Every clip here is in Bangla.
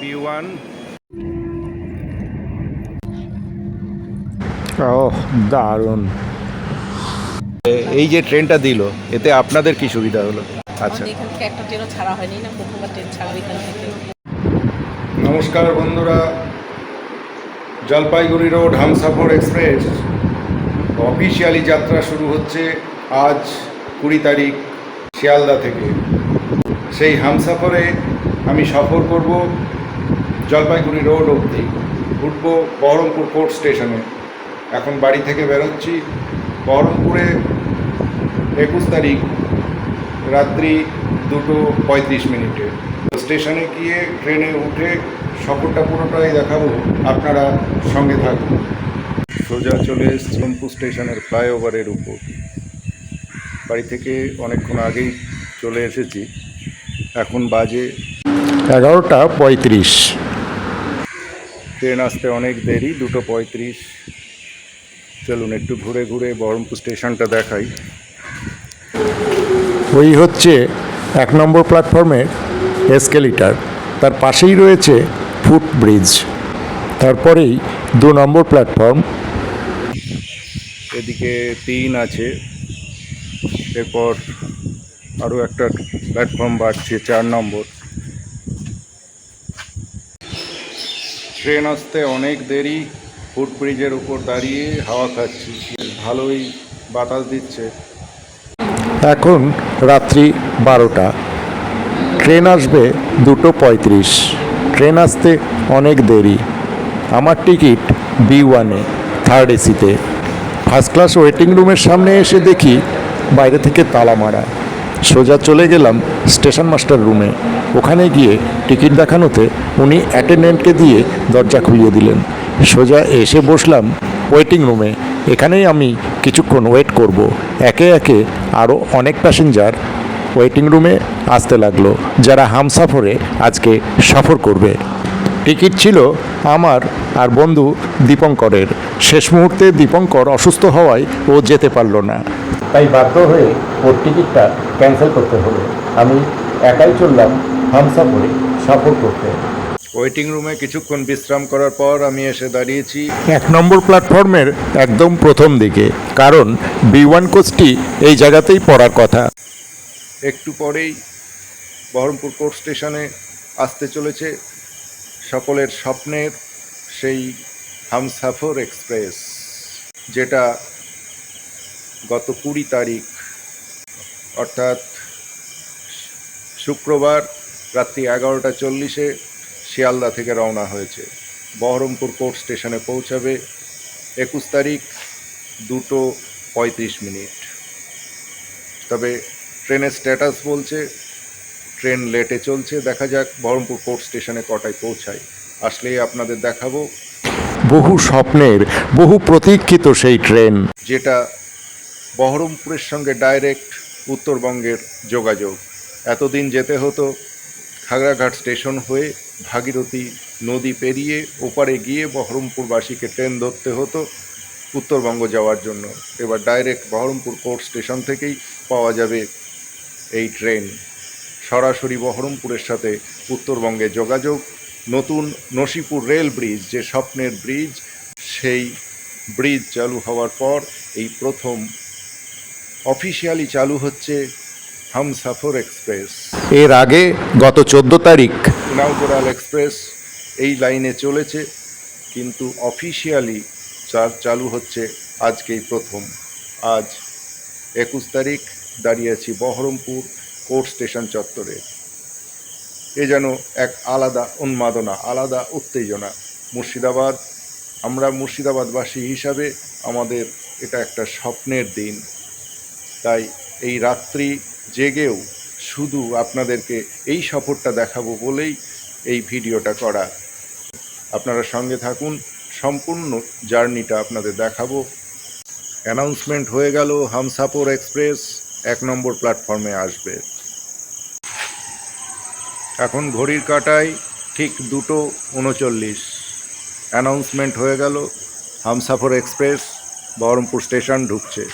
বি ওয়ান ও দারুণ। এই যে ট্রেনটা দিল এতে আপনাদের কি সুবিধা হলো? আচ্ছা। আমাদের এখান থেকে একটা ট্রেনও ছাড়া হয়নি না প্রথমবার ট্রেন ছাড়বে এখান থেকে। নমস্কার বন্ধুরা। Jalpaiguri road Humsafar express. Officially যাত্রা শুরু হচ্ছে আজ কুড়ি তারিখ শিয়ালদা থেকে। সেই হামসাফরে আমি সফর করব জলপাইগুড়ি রোড অবধি। উঠবো বহরমপুর কোর্ট স্টেশনে। এখন বাড়ি থেকে বেরোচ্ছি। বহরমপুরে একুশ তারিখ, রাত্রি দুটো পঁয়ত্রিশ মিনিটে। স্টেশনে গিয়ে ট্রেনে উঠে সফরটা পুরোটাই দেখাবো। আপনারা সঙ্গে থাকুন। সোজা চলে সোনপুর স্টেশনের ফ্লাইওভারের উপর। বাড়ি থেকে অনেকক্ষণ আগেই চলে এসেছি। এখন বাজে এগারোটা পঁয়ত্রিশ। ট্রেন আসতে অনেক দেরি দুটো পঁয়ত্রিশ। চলুন একটু ঘুরে ঘুরে বহরমপুর স্টেশনটা দেখাই। ওই হচ্ছে এক নম্বর প্ল্যাটফর্মের এসকেলিটার। তার পাশেই রয়েছে ফুট ব্রিজ তারপরেই দু নম্বর প্ল্যাটফর্ম। এদিকে তিন আছে। এরপর আরও একটা প্ল্যাটফর্ম বাড়ছে চার নম্বর। ট্রেন আসতে অনেক দেরি ফুট ব্রিজের উপর দাঁড়িয়ে হাওয়া খাচ্ছি। ভালোই বাতাস দিচ্ছে। এখন রাত্রি বারোটা। ট্রেন আসবে দুটো পঁয়ত্রিশ। ট্রেন আসতে অনেক দেরি। আমার টিকিট বি ওয়ানে থার্ড এসিতে ফার্স্ট ক্লাস ওয়েটিং রুমের সামনে এসে দেখি বাইরে থেকে তালা মারা। সোজা চলে গেলাম স্টেশন মাস্টার রুমে। ওখানে গিয়ে টিকিট দেখানোতে উনি অ্যাটেন্ডেন্টকে দিয়ে দরজা খুলিয়ে দিলেন। সোজা এসে বসলাম ওয়েটিং রুমে। এখানেই আমি কিছুক্ষণ ওয়েট করব। একে একে আরও অনেক প্যাসেঞ্জার ওয়েটিং রুমে আসতে লাগল, যারা হামসাফরে আজকে সফর করবে। টিকিট ছিল আমার আর বন্ধু দীপঙ্করের। শেষ মুহূর্তে দীপঙ্কর অসুস্থ হওয়ায় ও যেতে পারল না। তাই বাধ্য হয়ে ওর টিকিটটা ক্যান্সেল করতে হলো আমি একাই চললাম হামসাফরে সফর করতে। ওয়েটিং রুমে কিছুক্ষণ বিশ্রাম করার পর আমি এসে দাঁড়িয়েছি এক নম্বর প্ল্যাটফর্মের একদম প্রথম দিকে কারণ বি ওয়ান কোচটি এই জায়গাতেই পড়ার কথা। একটু পরেই বহরমপুর কোর্ট স্টেশনে আসতে চলেছে সকলের স্বপ্নের সেই হামসাফর এক্সপ্রেস যেটা গত কুড়ি তারিখ অর্থাৎ শুক্রবার রাত্রি এগারোটা চল্লিশে শিয়ালদা থেকে রওনা হয়েছে। বহরমপুর কোর্ট স্টেশনে পৌঁছাবে একুশ তারিখ দুটো পঁয়ত্রিশ মিনিট। তবে ট্রেনের স্ট্যাটাস বলছে ট্রেন লেটে চলছে। দেখা যাক বহরমপুর কোর্ট স্টেশনে কটায় পৌঁছায়। আসলেই আপনাদের দেখাবো। বহু স্বপ্নের বহু প্রতীক্ষিত সেই ট্রেন। যেটা বহরমপুরের সঙ্গে ডাইরেক্ট উত্তরবঙ্গের যোগাযোগ। এতদিন যেতে হতো, খাগড়াঘাট স্টেশন হয়ে ভাগীরথী নদী পেরিয়ে ওপারে গিয়ে বহরমপুরবাসীকে ট্রেন ধরতে হতো উত্তরবঙ্গ যাওয়ার জন্য। এবার ডাইরেক্ট বহরমপুর কোর্ট স্টেশন থেকেই পাওয়া যাবে এই ট্রেন। সরাসরি বহরমপুরের সাথে উত্তরবঙ্গে যোগাযোগ। নতুন নসিপুর রেল ব্রিজ, যে স্বপ্নের ব্রিজ, সেই ব্রিজ চালু হওয়ার পর এই প্রথম অফিসিয়ালি চালু হচ্ছে হামসাফর এক্সপ্রেস। এর আগে গত চোদ্দ তারিখ ইনাউগুরাল এক্সপ্রেস এই লাইনে চলেছে কিন্তু অফিসিয়ালি চার চালু হচ্ছে আজকেই প্রথম। আজ একুশ তারিখ দাঁড়িয়ে আছি বহরমপুর কোর্ট স্টেশন চত্বরে। এ যেন এক আলাদা উন্মাদনা আলাদা উত্তেজনা। মুর্শিদাবাদ আমরা মুর্শিদাবাদবাসী হিসাবে আমাদের এটা একটা স্বপ্নের দিন। তাই এই রাত্রি জেগেও শুধু আপনাদেরকে এই সফরটা দেখাবো বলেই এই ভিডিওটা করা। আপনারা সঙ্গে থাকুন, সম্পূর্ণ জার্নিটা আপনাদের দেখাবো। অ্যানাউন্সমেন্ট হয়ে গেল হামসাপুর এক্সপ্রেস এক নম্বর প্ল্যাটফর্মে আসবে। এখন ঘড়ির কাটায় ঠিক দুটো উনচল্লিশ। অ্যানাউন্সমেন্ট হয়ে গেল, হামসাফর এক্সপ্রেস বহরমপুর স্টেশন ঢুকছে।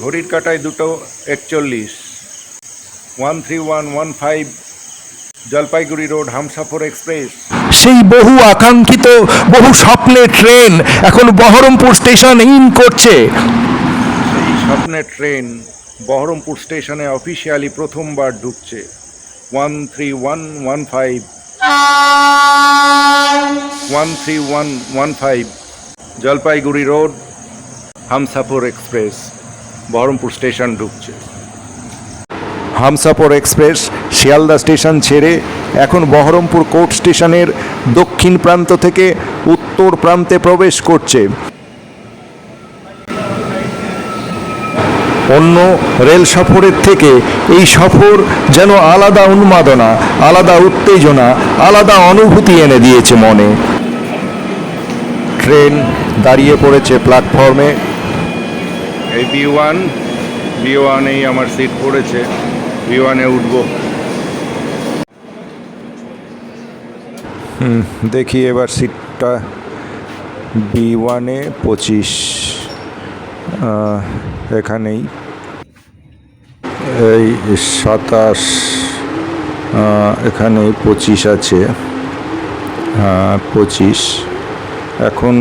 ঘড়ির কাটায় দুটো একচল্লিশ। One three one one five Jalpaiguri road Humsafar express. সেই বহু আকাঙ্ক্ষিত বহু স্বপ্নের ট্রেন এখন বহরমপুর স্টেশন ইন করছে। সেই স্বপ্নের ট্রেন বহরমপুর স্টেশনে অফিসিয়ালি প্রথমবার ঢুকছে। One three one one five one three one one five Jalpaiguri road Humsafar express. Baharampur station ঢুকছে। হামসাপুর এক্সপ্রেস শিয়ালদা স্টেশন ছেড়ে এখন বহরমপুর কোর্ট স্টেশনের দক্ষিণ প্রান্ত থেকে উত্তর প্রান্তে প্রবেশ করছে। অন্য রেল সফরের থেকে এই সফর যেন আলাদা উন্মাদনা, আলাদা উত্তেজনা, আলাদা অনুভূতি এনে দিয়েছে মনে। ট্রেন দাঁড়িয়ে পড়েছে প্ল্যাটফর্মে। এই বি ওয়ান বি ওয়ানেই আমার সিট পড়েছে বি ওয়ানে উঠবো। দেখি এবার সিটটা বি ওয়ানে পঁচিশ এখানেই। এই সাতাশ এখানে পঁচিশ আছে পঁচিশ। এখন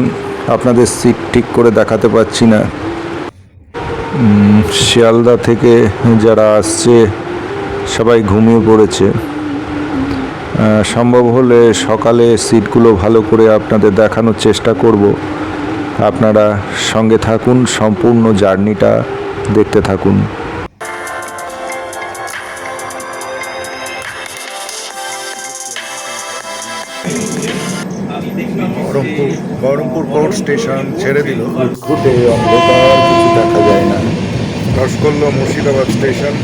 আপনাদের সিট ঠিক করে দেখাতে পাচ্ছি না। শিয়ালদা থেকে যারা আসছে সবাই ঘুমিয়ে পড়েছে। সম্ভব হলে সকালে সিটগুলো ভালো করে আপনাদের দেখানোর চেষ্টা করব। আপনারা সঙ্গে থাকুন সম্পূর্ণ জার্নিটা দেখতে থাকুন। বহরমপুর বহরমপুর কোর্ট স্টেশন ছেড়ে দিল। ঘুটে অন্ধকার কিছু দেখা যায় না। ক্রস করল মুর্শিদাবাদ স্টেশন।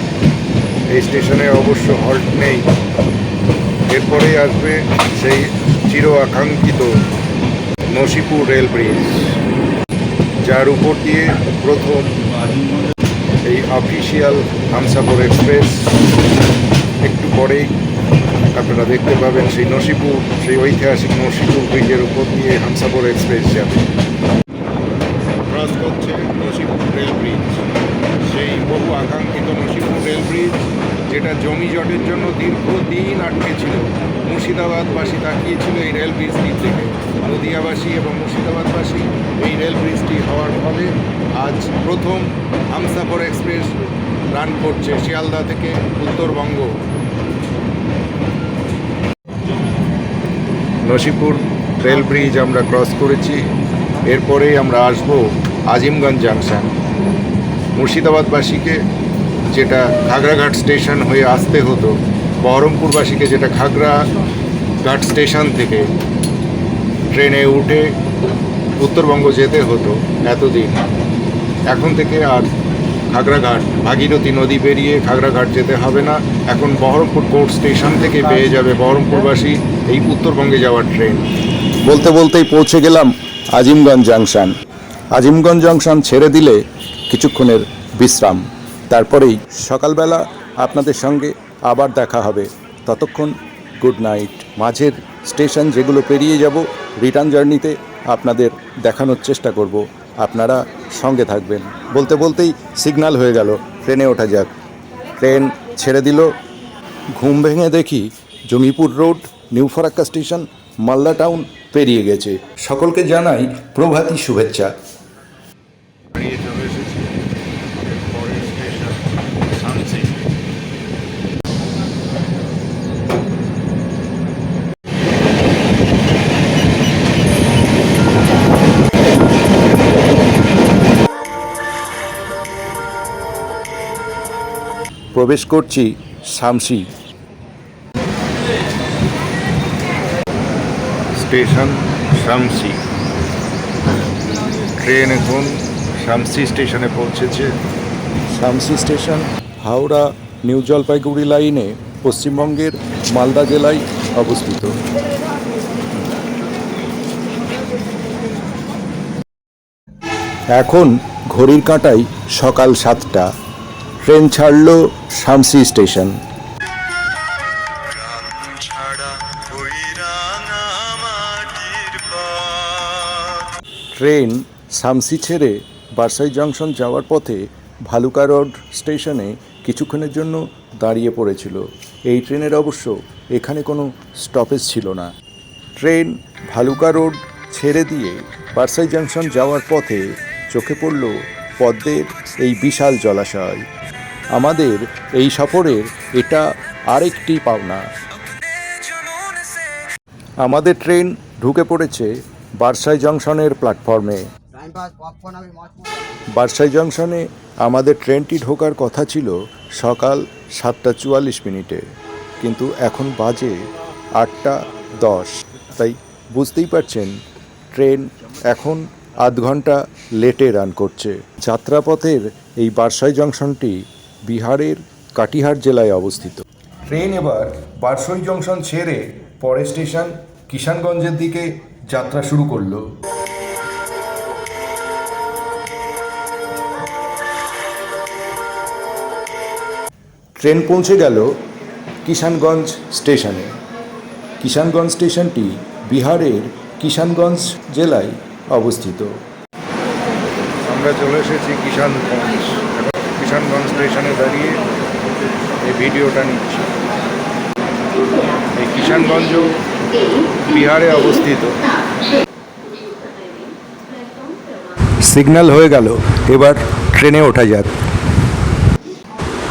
এই স্টেশনে অবশ্য হল্ট নেই। এরপরেই আসবে সেই চির আকাঙ্ক্ষিত নসিপুর রেল ব্রিজ, যার উপর দিয়ে প্রথম এই অফিসিয়াল হামসাপুর এক্সপ্রেস। একটু পরেই আপনারা দেখতে পাবেন সেই নসিপুর, সেই ঐতিহাসিক নসিপুর ব্রিজের উপর দিয়ে হামসাপুর এক্সপ্রেস যাবে। ক্রস করছে নসিপুর রেল ব্রিজ। সেই বহু আকাঙ্ক্ষিত নসিপুর রেল ব্রিজ, যেটা জমি জটের জন্য দীর্ঘদিন আটকে ছিল। মুর্শিদাবাদবাসী তাকিয়েছিল এই রেল ব্রিজটির দিকে। নদিয়াবাসী এবং মুর্শিদাবাদবাসী এই রেল ব্রিজটি হওয়ার ফলে আজ প্রথম আমসাফর এক্সপ্রেস রান করছে শিয়ালদা থেকে উত্তরবঙ্গ। নসিপুর রেল ব্রিজ আমরা ক্রস করেছি। এরপরেই আমরা আসব আজিমগঞ্জ জাংশন। মুর্শিদাবাদবাসীকে যেটা ঘাগড়াঘাট স্টেশন হয়ে আসতে হতো, বহরমপুরবাসীকে যেটা খাগড়াঘাট স্টেশন থেকে ট্রেনে উঠে উত্তরবঙ্গ যেতে হতো এতদিন। এখন থেকে আর ঘাগড়াঘাট, ভাগীরথী নদী পেরিয়ে খাগড়াঘাট যেতে হবে না। এখন বহরমপুর কোর্ট স্টেশন থেকে পেয়ে যাবে বহরমপুরবাসী এই উত্তরবঙ্গে যাওয়ার ট্রেন। বলতে বলতেই পৌঁছে গেলাম আজিমগঞ্জ জাংশন। আজিমগঞ্জ জাংশন ছেড়ে দিলে কিছুক্ষণের বিশ্রাম। তারপরেই সকালবেলা আপনাদের সঙ্গে আবার দেখা হবে। ততক্ষণ গুড নাইট। মাঝের স্টেশন যেগুলো পেরিয়ে যাব, রিটার্ন জার্নিতে আপনাদের দেখানোর চেষ্টা করব। আপনারা সঙ্গে থাকবেন। বলতে বলতেই সিগন্যাল হয়ে গেল। ট্রেনে ওঠা যাক। ট্রেন ছেড়ে দিল। ঘুম ভেঙে দেখি Jangipur road, new Farakka station, Malda town পেরিয়ে গেছে। সকলকে জানাই প্রভাতী শুভেচ্ছা। প্রবেশ করছি শামসি। স্টেশন শামসি। ট্রেন এখন শামসি স্টেশনে পৌঁছেছে। শামসি স্টেশন হাওড়া নিউ জলপাইগুড়ি লাইনে পশ্চিমবঙ্গের মালদা জেলায় অবস্থিত। এখন ঘড়ির কাঁটায় সকাল সাতটা। ট্রেন ছাড়ল শামসি স্টেশন। ট্রেন শামসি ছেড়ে বারসাই জংশন যাওয়ার পথে ভালুকা রোড স্টেশনে কিছুক্ষণের জন্য দাঁড়িয়ে পড়েছিল। এই ট্রেনের অবশ্য এখানে কোনো স্টপেজ ছিল না। ট্রেন ভালুকা রোড ছেড়ে দিয়ে বারসাই জংশন যাওয়ার পথে চোখে পড়ল পদ্মের এই বিশাল জলাশয়। আমাদের এই সফরের এটা আরেকটি পাওনা। আমাদের ট্রেন ঢুকে পড়েছে বারসাই জংশনের প্ল্যাটফর্মে। বারসাই জংশনে আমাদের ট্রেনটি ঢোকার কথা ছিল সকাল সাতটা চুয়াল্লিশ মিনিটে, কিন্তু এখন বাজে আটটা দশ। তাই বুঝতেই পারছেন, ট্রেন এখন আধ ঘণ্টা লেটে রান করছে। যাত্রাপথের এই বারসাই জংশনটি বিহারের কাটিহার জেলায় অবস্থিত। ট্রেন এবার বারসই জংশন ছেড়ে পরের স্টেশন কিষানগঞ্জের দিকে যাত্রা শুরু করল। ট্রেন পৌঁছে গেল কিষানগঞ্জ স্টেশনে। কিষানগঞ্জ স্টেশনটি বিহারের কিষানগঞ্জ জেলায় অবস্থিত। আমরা চলে এসেছি কিষানগঞ্জ। কিষানগঞ্জ স্টেশনে দাঁড়িয়ে এই ভিডিওটা নিচ্ছি। এই কিষানগঞ্জও বিহারে অবস্থিত। সিগন্যাল হয়ে গেল, এবার ট্রেনে ওঠা যাক।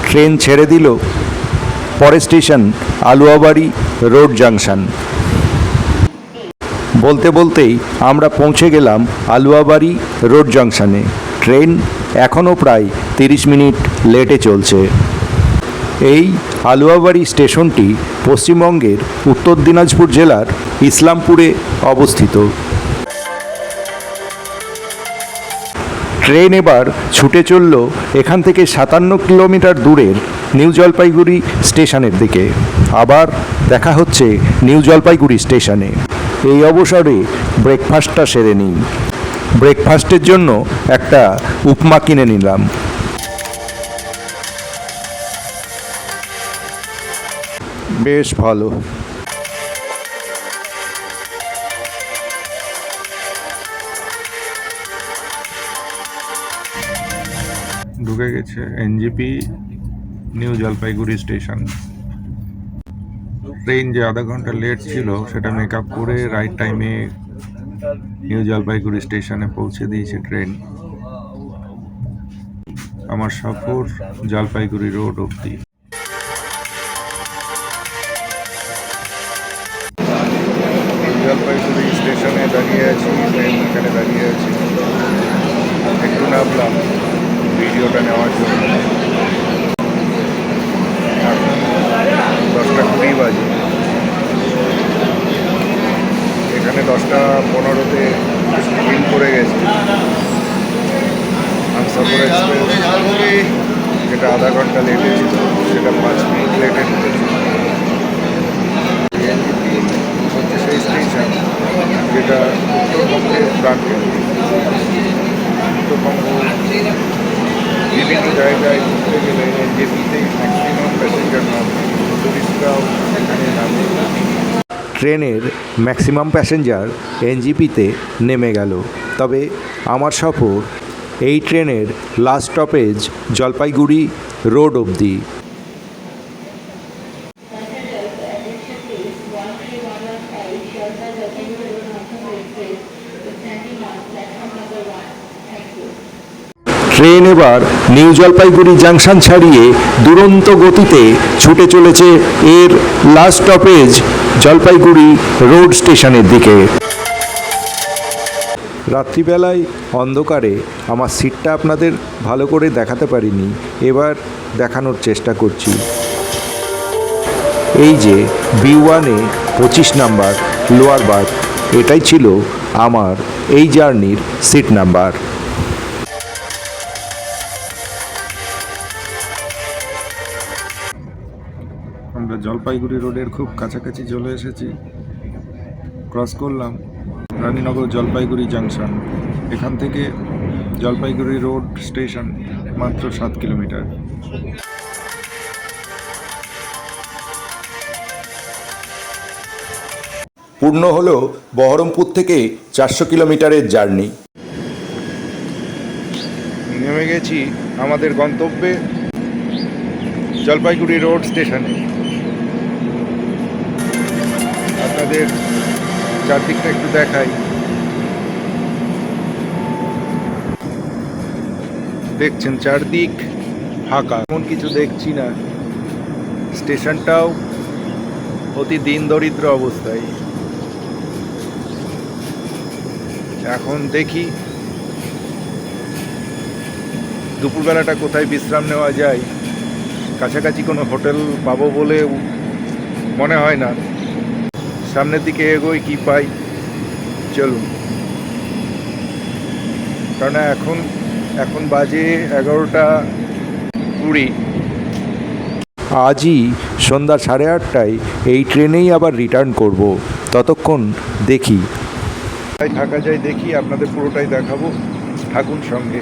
ট্রেন ছেড়ে দিল পরের স্টেশন, আলুয়াবাড়ি রোড জাংশন। বলতে বলতেই আমরা পৌঁছে গেলাম আলুয়াবাড়ি রোড জাংশনে। ট্রেন এখনও প্রায় তিরিশ মিনিট লেটে চলছে। এই আলুয়াবাড়ি স্টেশনটি পশ্চিমবঙ্গের উত্তর দিনাজপুর জেলার ইসলামপুরে অবস্থিত। ট্রেন এবার ছুটে চলল এখান থেকে সাতান্ন কিলোমিটার দূরের নিউ জলপাইগুড়ি স্টেশনের দিকে। আবার দেখা হচ্ছে নিউ জলপাইগুড়ি স্টেশনে। এই অবসরে ব্রেকফাস্টটা সেরে নিই। ব্রেকফাস্টের জন্য একটা উপমা কিনে নিলাম। বেশ ভালো। ঢুকে গেছে NJP new Jalpaiguri station. Train যে আধা ঘণ্টা লেট ছিল, সেটা মেক আপ করে রাইট টাইমে নিউ জলপাইগুড়ি স্টেশনে পৌঁছে দিয়েছে ট্রেন। আমার সফর জলপাইগুড়ি রোড অবধি। একটু নামলাম ভিডিওটা নেওয়ার জন্য এখন দশটা কুড়ি বাজে এখানে দশটা পনেরোতে ট্রেন করে গেছে আমসাপুর এক্সপ্রেস যেটা আধা ঘণ্টা লেটে ছিল সেটা পাঁচ মিনিট লেটে ঢুকেছে এনজিপি হচ্ছে সেই স্টেশন যেটা উত্তরবঙ্গের প্রান্তে উত্তরবঙ্গ বিভিন্ন জায়গায় ঘুরতে গেলে এনজেপিতেই ম্যাক্সিমাম প্যাসেঞ্জার নামে টুরিস্টরাও এখানে নামে ট্রেনের ম্যাক্সিমাম প্যাসেঞ্জার এনজিপিতে নেমে গেল। তবে আমার সফর এই ট্রেনের লাস্ট স্টপেজ জলপাইগুড়ি রোড অবধি। ট্রেন এবার নিউ জলপাইগুড়ি জাংশন ছাড়িয়ে দুরন্ত গতিতে ছুটে চলেছে এর লাস্ট স্টপেজ জলপাইগুড়ি রোড স্টেশনের দিকে। রাত্রিবেলায় অন্ধকারে আমার সিটটা আপনাদের ভালো করে দেখাতে পারিনি, এবার দেখানোর চেষ্টা করছি। এই যে বি ওয়ানে পঁচিশ নাম্বার লোয়ার বার্থ এটাই ছিল আমার এই জার্নির সিট নাম্বার জলপাইগুড়ি রোডের খুব কাছাকাছি চলে এসেছি। ক্রস করলাম রানীনগর জলপাইগুড়ি জাংশন এখান থেকে জলপাইগুড়ি রোড স্টেশন মাত্র সাত কিলোমিটার। পূর্ণ হলো বহরমপুর থেকে চারশো কিলোমিটারের জার্নি। নেমে গেছি আমাদের গন্তব্যে জলপাইগুড়ি রোড স্টেশনে আপনাদের চারদিকটা একটু দেখাই। দেখছেন চারদিক ফাঁকা এমন কিছু দেখছি না। স্টেশনটাও অতি দিন দরিদ্র অবস্থায়। এখন দেখি দুপুরবেলাটা কোথায় বিশ্রাম নেওয়া যায়। কাছাকাছি কোনো হোটেল পাবো বলে মনে হয় না। সামনের দিকে এগোই কি পাই? চলুন। কারণ এখন এখন বাজে এগারোটা কুড়ি। আজই সন্ধ্যা সাড়ে আটটায় এই ট্রেনেই আবার রিটার্ন করব। ততক্ষণ দেখি। থাকা যায় দেখি আপনাদের পুরোটাই দেখাবো। থাকুন সঙ্গে।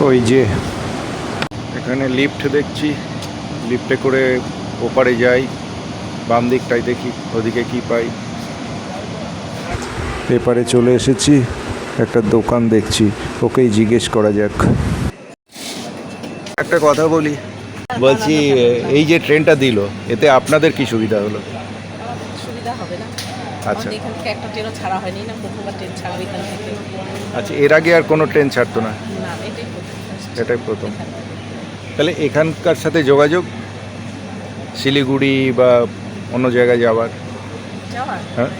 ওই যে। এখানে লিফট দেখছি। লিফটে করে ওপারে যাই বাম দিকটাই দেখি ওদিকে কি পাই। এপারে চলে এসেছি একটা দোকান দেখছি ওকেই জিজ্ঞেস করা যাক। একটা কথা বলি বলছি এই যে ট্রেনটা দিল এতে আপনাদের কি সুবিধা হলো? সুবিধা হবে না। আচ্ছা। এখান থেকে একটা ট্রেনও ছাড়া হয়নি না প্রথমবার ট্রেন ছাড়বে এখান থেকে। আচ্ছা এর আগে আর কোনো ট্রেন ছাড়তো না? না এটাই প্রথম। এটাই প্রথম। তাহলে এখানকার সাথে যোগাযোগ? শিলিগুড়ি বা অন্য জায়গায় যাওয়ার? হ্যাঁ।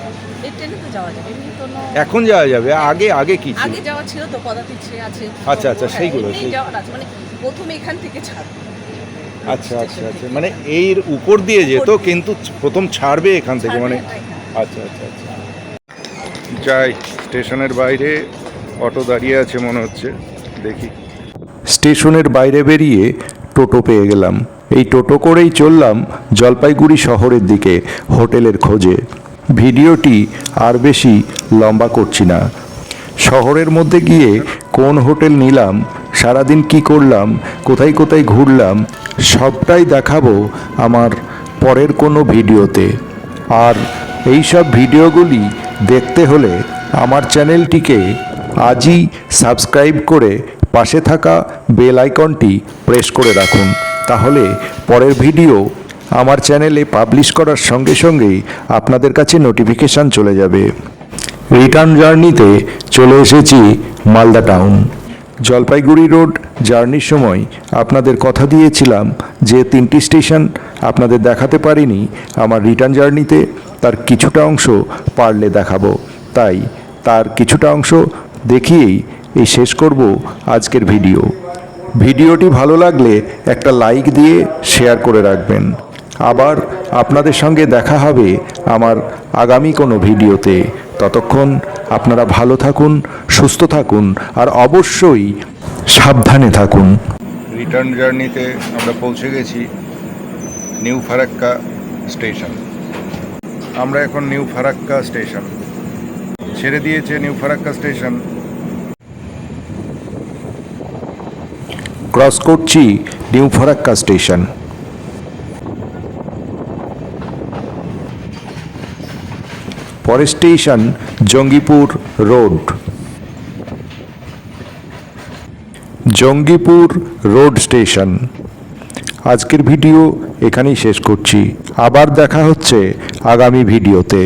এখন যাওয়া যাবে? আগে আগে কি আগে যাওয়া ছিল তো পদাতিক আছে আচ্ছা, আচ্ছা, হ্যাঁ, সেইগুলো, সেই- মানে প্রথমে এখান থেকে ছাড়বে। আচ্ছা আচ্ছা আচ্ছা মানে এর উপর দিয়ে যেত কিন্তু প্রথম ছাড়বে এখান থেকে মানে। আচ্ছা আচ্ছা আচ্ছা। যাই স্টেশনের বাইরে অটো দাঁড়িয়ে আছে মনে হচ্ছে দেখি। স্টেশনের বাইরে বেরিয়ে টোটো পেয়ে গেলাম। এই টোটো করেই চললাম জলপাইগুড়ি শহরের দিকে, হোটেলের খোঁজে। ভিডিওটি আর বেশি লম্বা করছি না। শহরের মধ্যে গিয়ে কোন হোটেল নিলাম, সারাদিন কি করলাম, কোথায় কোথায় ঘুরলাম, সবটাই দেখাবো আমার পরের কোনো ভিডিওতে। আর এই সব ভিডিওগুলি দেখতে হলে আমার চ্যানেলটিকে আজই সাবস্ক্রাইব করে পাশে থাকা বেল আইকনটি প্রেস করে রাখুন। তাহলে পরের ভিডিও আমার চ্যানেলে পাবলিশ করার সঙ্গে সঙ্গেই আপনাদের কাছে নোটিফিকেশান চলে যাবে। রিটার্ন জার্নিতে চলে এসেছি মালদা টাউন জলপাইগুড়ি রোড জার্নির সময় আপনাদের কথা দিয়েছিলাম যে তিনটি স্টেশন আপনাদের দেখাতে পারিনি, আমার রিটার্ন জার্নিতে তার কিছুটা অংশ পারলে দেখাবো। তাই তার কিছুটা অংশ দেখিয়েই এই শেষ করব আজকের ভিডিও ভিডিওটি ভালো লাগলে একটা লাইক দিয়ে শেয়ার করে রাখবেন। আবার আপনাদের সঙ্গে দেখা হবে আমার আগামী কোনো ভিডিওতে। ততক্ষণ আপনারা ভালো থাকুন, সুস্থ থাকুন, আর অবশ্যই সাবধানে থাকুন। রিটার্ন জার্নিতে আমরা পৌঁছে গেছি নিউ ফারাক্কা স্টেশন। আমরা এখন নিউ ফারাক্কা স্টেশন। ছেড়ে দিয়েছে নিউ ফারাক্কা স্টেশন। ক্রস করছি নিউ ফরাক্কা স্টেশন। পরের station Jangipur road. Jangipur road station. আজকের ভিডিও এখানেই শেষ করছি। আবার দেখা হচ্ছে আগামী ভিডিওতে।